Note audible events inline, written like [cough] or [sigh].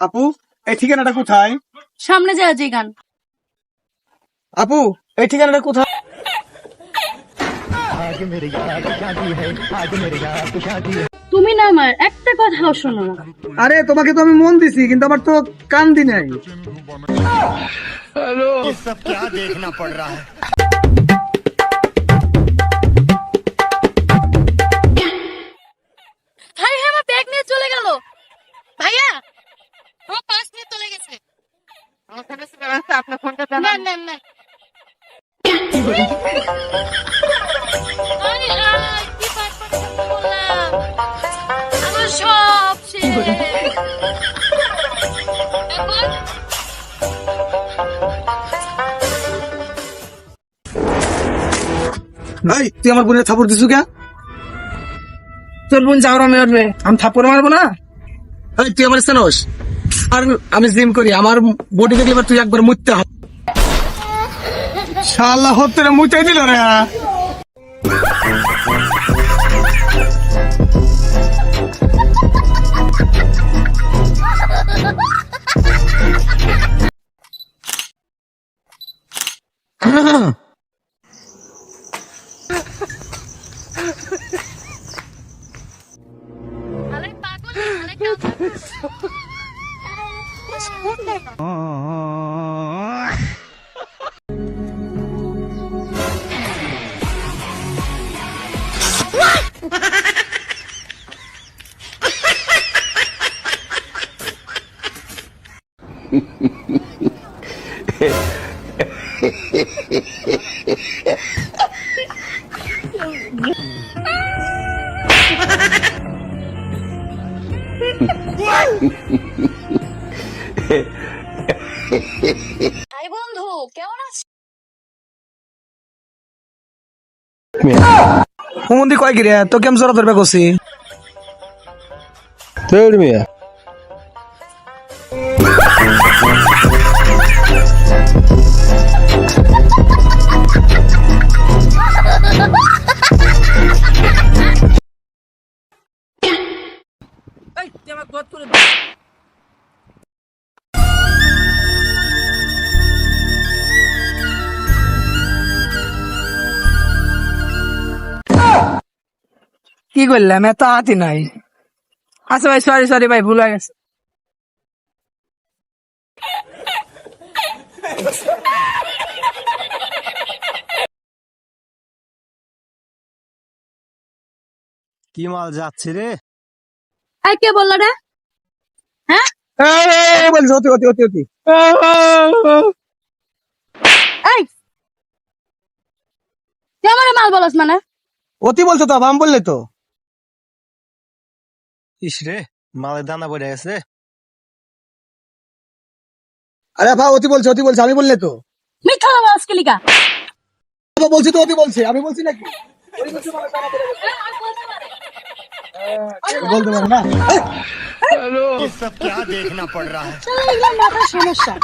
আপু এই ঠিকানাটা কোথায় সামনে যা যে গান আপু এই ঠিকানাটা কোথায় তুমি না আমার একটা কথাও শোনো না আরে তোমাকে তো আমি মন দিছি কিন্তু আমার তো কান দি নাই ये सब क्या देखना पड़ रहा है আপনার ফোনটা না না না? আমার সব তুই আমার বোনের থাপড় দিছু কে তোর বোন চাওড়া মেরবে। আমি থাপ্পড় মারবো না। তুই আমার জানোস আর আমি জিম করি আমার বডি দেখলে তুই একবার মুততে হবে শালা হতে রে মুতে দিল রে। আরে পাগল, আরে what? [laughs] হাই বন্ধু কেমন আছিস হুমন্দি কয় গিরে তো কেম জোরা ধরবে কছি. এই, তুই করে কি করলাম? এত হাতি নাই। আচ্ছা ভাই সরি সরি ভাই ভুল হয়ে গেছে। কি মাল যাচ্ছে রে? কে বলল রে? হ্যাঁ? বলছি অতি অতি অতি অতি। এই! তুই আমার মাল বলস মানে? অতি বলছো তো বাম বললে তো। ইস রে মালের দানা পড়ে গেছে আরে ভাই অতি বলছে অতি বলছে আমি বললে তো মিথ্যা বলস কে লিগা বাবা বলছি তো অতি বলছে আমি বলছি নাকি বলতে পারো না এই, ये सब क्या देखना पड़ रहा है মাথার সমস্যা